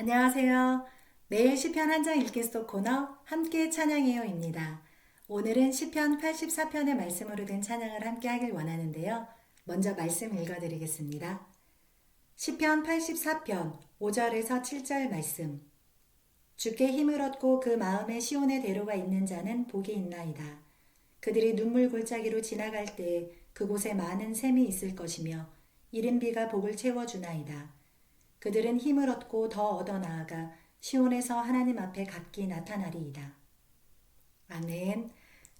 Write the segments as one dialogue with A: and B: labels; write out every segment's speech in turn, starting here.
A: 안녕하세요. 매일 시편 한 장 읽기 속 코너 함께 찬양해요입니다. 오늘은 시편 84편의 말씀으로 된 찬양을 함께 하길 원하는데요. 먼저 말씀 읽어드리겠습니다. 시편 84편 5절에서 7절 말씀. 주께 힘을 얻고 그 마음에 시온의 대로가 있는 자는 복이 있나이다. 그들이 눈물 골짜기로 지나갈 때 그곳에 많은 샘이 있을 것이며 이른 비가 복을 채워주나이다. 그들은 힘을 얻고 더 얻어 나아가 시온에서 하나님 앞에 각기 나타나리이다. 아멘.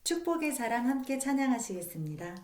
A: 축복의 사랑 함께 찬양하시겠습니다.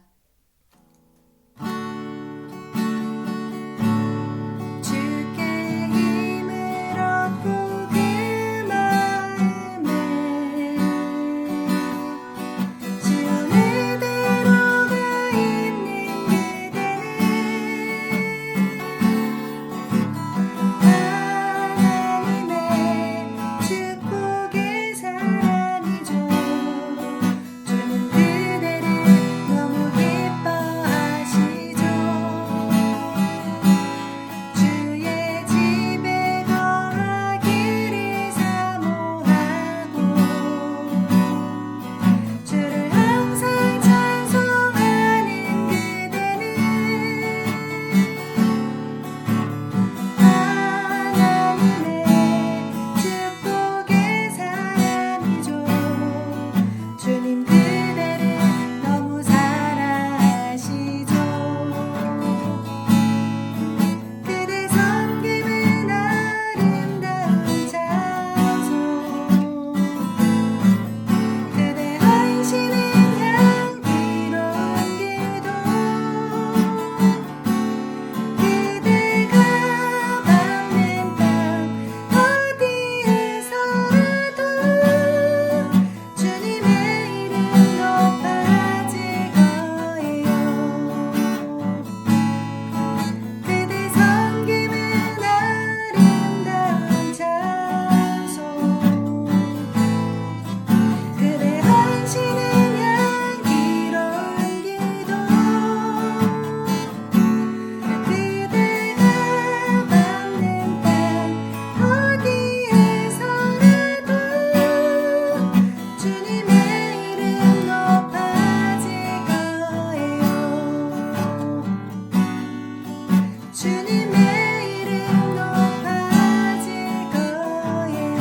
A: 주님의 이름 높아질 거예요.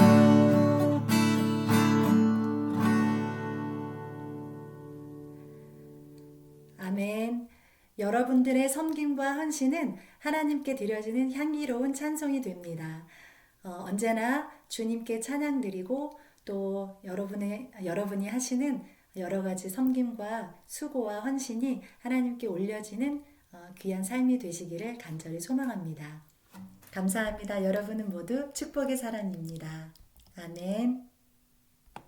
A: 여러분들의 섬김과 헌신은 하나님께 드려지는 향기로운 찬송이 됩니다. 어, 언제나 주님께 찬양 드리고 또 여러분의 여러분이 하시는 여러 가지 섬김과 수고와 헌신이 하나님께 올려지는 어, 귀한 삶이 되시기를 간절히 소망합니다. 감사합니다. 여러분은 모두 축복의 사람입니다. 아멘.